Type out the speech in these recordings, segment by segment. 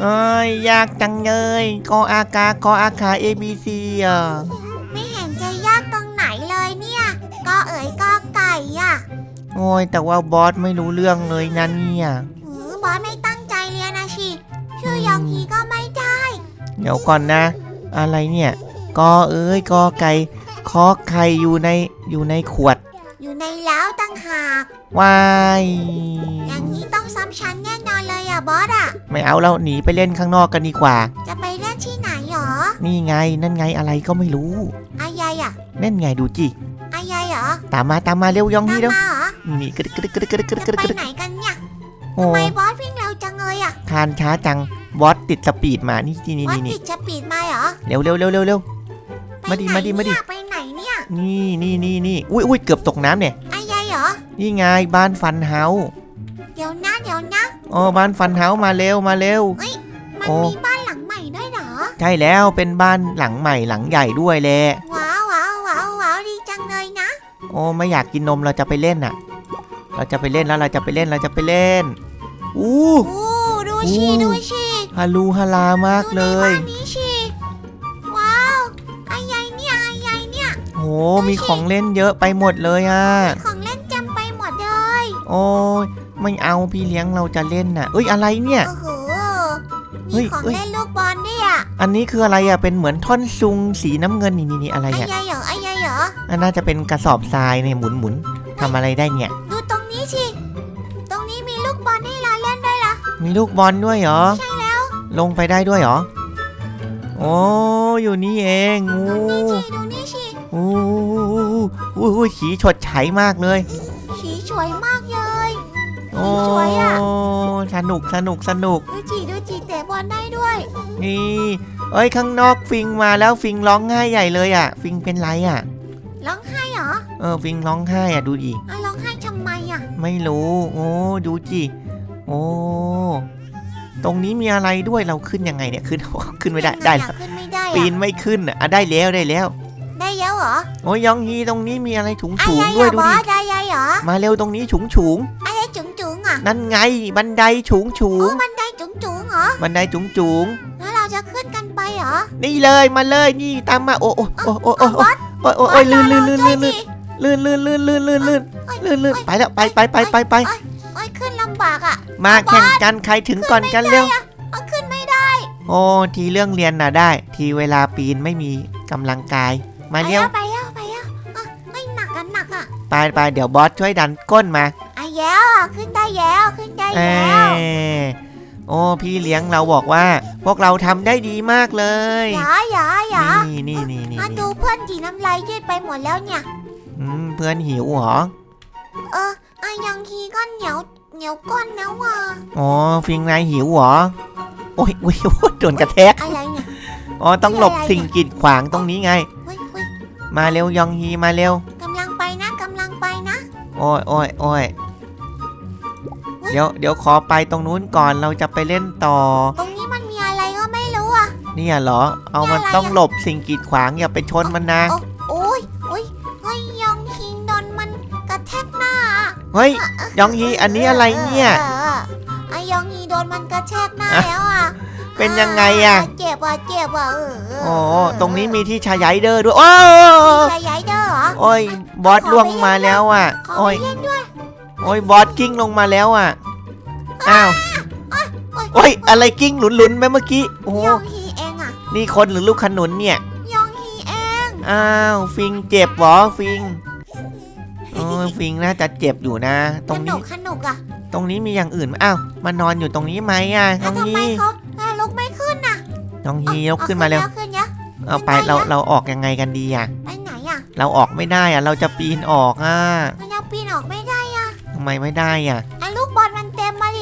เอ้ยยากจังเลยกออากากออาคา A B C อะไม่เห็นจะยากตรงไหนเลยเนี่ย ก็เอ๋ยก็ไก่อะโอ้ยแต่ว่าบอสไม่รู้เรื่องเลยนะเนี่ยหือบอสไม่ตั้งใจเรียนนะชิชื่อยองฮีก็ไม่ได้ เดี๋ยวก่อนนะ อะไรเนี่ยกอเอ้ยกอไก่คอไข่อยู่ในอยู่ในขวด อยู่ในเล้าตั้งหากวายอย่างนี้ต้องซ้ำชั้นแน่นอนเลยอะ บอสอะไม่เอาแล้วหนีไปเล่นข้างนอกกันดีกว่า จะไปเล่นที่ไหนหรอนี่ไงนั่นไงอะไรก็ไม่รู้อายายอะนั่นไงดูจิอายายเหรอตามมาตามมาเร็วยองตามนี่เร็วมาเหรอนี่นี่กระดึกกระดึกกระดึกกระดึกกระดึกกจะระดึกไปกระดึกไหนกันเนี่ยโอ้ทำไมบอสวิ่งเร็วจังเลยอะทานช้าจังบอสติดสปีดมานี่นี่บอนี่สนี่ติดจะปิดมาเหรอเร็วเร็วเร็วเร็วเร็ว ไปมาดิไหนมาดิมาดิ เนี่ยไปไหนเนี่ยนี่นี่นี่นี่อุ้ยอุ้ยเกือบตกน้ำเนี่ยอายายเหรอนี่ไงบ้านฟันเฮาส์เดี๋ยวนะเดี๋ยวนะ อ๋อบ้านฟันเฮาส์มาเร็วมาเร็ว มันโอ้ มีบ้านหลังใหม่ด้วยเหรอ ใช่แล้วเป็นบ้านหลังใหม่หลังใหญ่ด้วยแหละว้าวว้าวว้าวว้าวดีจังเลยนะ โอ้ไม่อยากกินนมเราจะไปเล่นน่ะ เราจะไปเล่นแล้วเราจะไปเล่นเราจะไปเล่นอู้ โอ้ดูชีโอ้ ดูชีฮาลูฮาลามากดูเลในยบ้านนี้ชีว้าวอายายเนี่ยอายายเนี่ยโหมีของเล่นเยอะไปหมดเลยอะ ของเล่นจำไปหมดเลย โอ้ย ไม่เอาพี่เลี้ยงเราจะเล่นน่ะ เอ้ยอะไรเนี่ย โอ้โหเฮ้มียของเฮ้ย เล่นลูกบอลด้วยอะอันนี้คืออะไรอะเป็นเหมือนท่อนซุงสีน้ำเงินนี่นี่นี่อะไรอาอะยายเหรออายายเหรออันน่าจะเป็นกระสอบทรายเนี่ยหมุนหมุนทำอะไรได้เนี่ย ดูตรงนี้สิตรงนี้มีลูกบอลให้เราเล่นด้วยล่ะมีลูกบอลด้วยเหรอ ใช่แล้วลงไปได้ด้วยเหรอ โอ้อยู่นี่เองโอ้ดูนี่สิดูนี่สิโอ้โอ้โอ้ขีฉดไฉมากเลยสีสวยมากเลย โอ้สวยอะ สนุกสนุกสนุก ดูจีดูจีเตะบอลได้ด้วยนี่ เอ้ยข้างนอกฟิงมาแล้วฟิงร้องไห้ใหญ่เลยอะ ฟิงเป็นไรอะ ร้องไห้เหรอเออฟิงร้องไห้อะดูดิ อะร้องไห้ทำไมอะไม่รู้ โอ้ดูจิโอ้ตรงนี้มีอะไรด้วยเราขึ้นยังไงเนี่ยขึ้น ขึ้นไม่ได้ยังงได้อะแล้วขึ้นไม่ได้ปีอะนไม่ขึ้นอะอะได้แล้วได้แล้ว ได้แล้วเหรอโอ้ยยองฮีตรงนี้มีอะไรถุงอะถุงไรด้วยอะดูบอดิสได้ยัยเหรอมาเร็วตรงนี้ถุงถุง นั่นไงบันไดถุงถุโอ้งบันไดจุ๋งจุ๋งเหรอ บันไดถุงถุงแล้วเราจะขึ้นกันไปเหรอ นี่เลยมาเลยนี่ตามมาโอ้โอ้โอ้โอ้โอ้บอสโอ้โอ้บโอ้อยสลื่นรลื่อนลื่นเราลื่นด้วยลื่นสิลื่นลื่นลื่นลื่นลื่นลื่นเอ้ยลื่นลื่นไปแล้วไปไปไปไปไปโอ้ยขึ้นลำบากอะ มาแข่งกันใครถึงก่อนกันเร็วเอาขึ้นไม่ได้ โอ้ทีเรื่องเรียนน่ะได้ ทีเวลาปีนไม่มีกำลังกาย มาเร็วไปแล้วไปแล้วอะไม่หนักกันหนักอะไปไปเดี๋ยวบอสช่วยดันก้นมาอะ แล้วอะขึ้นได้แล้วขึ้นได้เอแล้วโอ้พี่เลี้ยงเราบอกว่า พวกเราทำได้ดีมากเลยอย่าอย่าอย่านี่นี่นี่นี่มาดูเพื่อนจีน้ำลายยืดไปหมดแล้วเนี่ย อืมเพื่อนหิวเหรอ เอออะยังทีก็เหนียวเหนียวก้นแล้วว่ะอ๋อฟิงนายหิวเหรอ โอ้ยโอ้ยโอ้ยโดนกระแทก อะไรเนี่ยอ๋อต้องหลบอะไรสิ่งกีดขวางตรงนี้ไง เฮ้ยเฮ้ยมาเร็วยองฮีมาเร็ว กำลังไปนะกำลังไปนะ โอ้ยโอ้ยโอ้ย เฮ้ยเดี๋ยวเดี๋ยวขอไปตรงนู้นก่อนเราจะไปเล่นต่อ ตรงนี้มันมีอะไรก็ไม่รู้อะ เนี่ยเหรอ เอามันอะไรอะต้องหลบสิ่งกีดขวางอย่าไปชนมันนะ โอ้โอ้ยโอ้ยเฮ้ยยองฮิงโดนมันกระแทกหน้าอะเฮ้ยยองฮีอันนี้อะไรเนี่ยออออไอยองฮีโดนมันกระแทกหน้าอะแล้วอะเป็นยังไงอะเจ็บอะเจ็บอะเออโอ้ตรงนี้มีที่ชายายเดอร์ด้วย โอ้ใหญ่ใหญ่เด้อเหรอ โอ้ยบอสล่วงมาแล้วอะขอโอ้ไปยเล่นด้วยโอ้ยบอสกิ้งลงมาแล้วอะ อ้าวโอ้ยโอ้ยอะไรกิ้งหลุนๆไปเมื่อกี้โอ้โหยองฮีเองอะนี่คนหรือลูกขนุนเนี่ยยองฮีเองอ้าวฟิงเจ็บเหรอฟิงโอ้ยฟิงน่าจะเจ็บอยู่นะ ตรงขนุนี้ กขนุกอะตรงนี้มีอย่างอื่นไหมอ้าวมานอนอยู่ตรงนี้ไหมอะน้แล้อวงทำไมฮีเขาเอ่อลุกไม่ขึ้นน่ะน้องฮียกขึ้นมาเร็วอขึ้นแล้วเอาไปเราเราออกยังไงกันดีอะ ไปไหนอะเราออกไม่ได้อะ เราจะปีนออกอะมันยังปีนออกไม่ได้อะทำไมไม่ได้อะ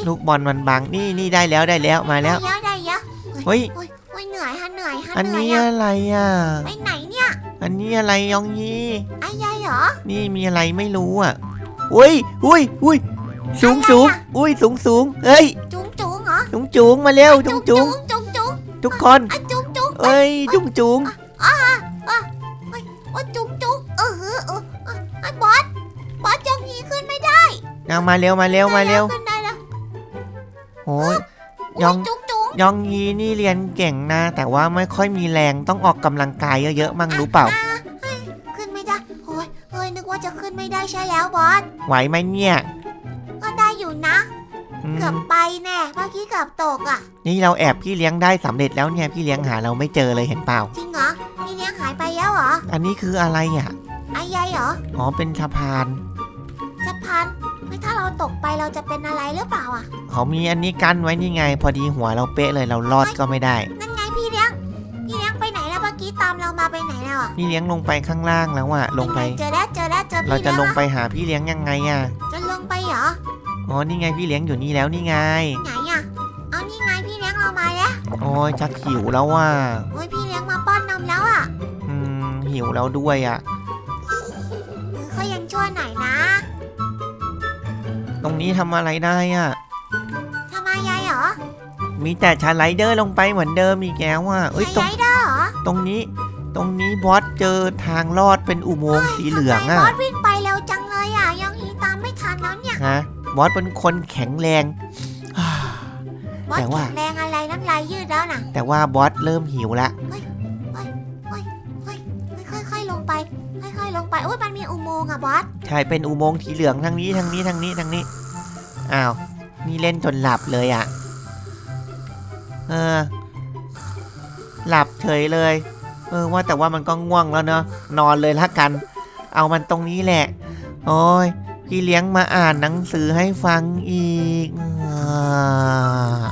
ลูกบอลมันบังนี่นี่ได้แล้วได้แล้วมาแล้ว ได้เยอะได้เยอะเฮ้ยโอ้ยโอ้ยเหนื่อยฮะเหนื่อยฮะอันเหนื่อยนี้อะอะไรอะไปไหนเนี่ย อันนี้อะไรยองยีไอ้ยายเหรอ นี่มีอะไรไม่รู้อะอุ้ยอุ้ยอุ้ยสูงอะไรสูงอะอุ้ยสูงสูงเอ้ยจุงจุงเหรอจุงจุงมาเร็วจุงจุงจุงจุงทุกคนอะจุงจุงเอ้ยจุงจุงโอ้ยจุงจุงเออเออเออเออไอ้บอสบอสยังยีขึ้นไม่ได้เอามาเร็วมาเร็วมาเร็วขึ้นได้แล้ว โอ้ยโอ้ยองยจุงจุงยองยีนี่เรียนเก่งนะ แต่ว่าไม่ค่อยมีแรงต้องออกกำลังกายเยอะๆมั่งรู้เปล่าอะเฮ้ยขึ้นไม่ได้โอ้ยเฮ้ยนึกว่าจะขึ้นไม่ได้ใช่แล้วบอส ไหวไหมเนี่ยก็ได้อยู่นะ อืมเกือบไปแน่เมื่อกี้เกือบตกอะ นี่เราแอบพี่เลี้ยงได้สำเร็จแล้วเนี่ยพี่เลี้ยงหาเราไม่เจอเลยเห็นเปล่า จริงเหรอพี่เลี้ยงหายไปแล้วเหรออันนี้คืออะไรอะ ไอ้ยายเหรอ อ๋อเป็นสะพาน สะพาน ไม่ถ้าเราตกไปเราจะเป็นอะไรหรือเปล่าอะ เขามีอันนี้กั้นไว้นี่ไง พอดีหัวเราเป๊ะเลยเรารอดก็ไม่ได้ นั่นไงพี่เลี้ยง พี่เลี้ยงไปไหนแล้วเมื่อกี้ตามเรามาไปไหนแล้วอะพี่เลี้ยงลงไปข้างล่างแล้วอะลงไป เจอแล้วเจอแล้วเจอพี่เราจะเลี้ยงลงแล้วไปหาพี่เลี้ยงยังไงอะจะลงไปเหรอ อ๋อนี่ไงพี่เลี้ยงอยู่นี่แล้วนี่ไง ไหนอะ เอานี่ไงพี่เลี้ยงเรามาแล้ว โอ้ยชักหิวแล้วว่ะโอ้ยพี่เลี้ยงมาป้อนนมแล้วอะอืมหิวแล้วด้วยอะเออเขายังชั่วหน่อยนะ ตรงนี้ทำอะไรได้อะทำไมยายเหรอมีแต่ชาไลเดอร์ลงไปเหมือนเดิมอีกแล้วอะเอ้ยตรงยายเด้อเหรอตรงนี้ ตรงนี้บอสเจอทางลอดเป็นอุโมงค์สีเหลืองทำไมอะบอสวิ่งไปเร็วจังเลยอะยังฮีตามไม่ทันแล้วเนี่ยฮะบอสเป็นคนแข็งแรง บอสแต่ว่า แข็งแรงอะไรน้ำลายยืดแล้วน่ะแต่ว่าบอสเริ่มหิวละ โอ้ยมันมีอุโมงค์อะบอสใช่เป็นอุโมงค์สีเหลืองทางนี้ทางนี้ทางนี้ทางนี้อ้าวนี่เล่นจนหลับเลยอะเออ หลับเฉยเลย เออว่าแต่ว่ามันก็ง่วงแล้วเนาะนอนเลยละกัน เอามันตรงนี้แหละ โอ้ยพี่เลี้ยงมาอ่านหนังสือให้ฟังอีกอ่า